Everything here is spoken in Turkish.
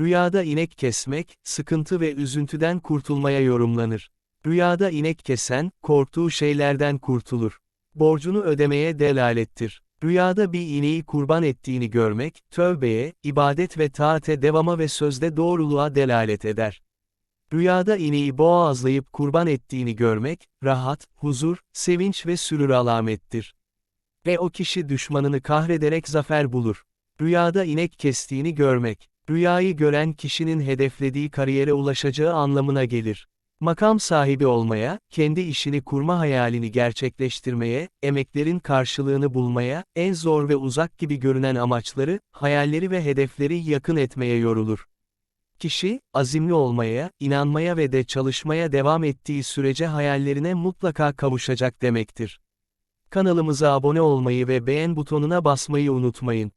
Rüyada inek kesmek, sıkıntı ve üzüntüden kurtulmaya yorumlanır. Rüyada inek kesen, korktuğu şeylerden kurtulur. Borcunu ödemeye delalettir. Rüyada bir ineği kurban ettiğini görmek, tövbeye, ibadet ve taate devama ve sözde doğruluğa delalet eder. Rüyada ineği boğazlayıp kurban ettiğini görmek, rahat, huzur, sevinç ve sürür alamettir. Ve o kişi düşmanını kahrederek zafer bulur. Rüyada inek kestiğini görmek, rüyayı gören kişinin hedeflediği kariyere ulaşacağı anlamına gelir. Makam sahibi olmaya, kendi işini kurma hayalini gerçekleştirmeye, emeklerin karşılığını bulmaya, en zor ve uzak gibi görünen amaçları, hayalleri ve hedefleri yakın etmeye yorulur. Kişi, azimli olmaya, inanmaya ve de çalışmaya devam ettiği sürece hayallerine mutlaka kavuşacak demektir. Kanalımıza abone olmayı ve beğen butonuna basmayı unutmayın.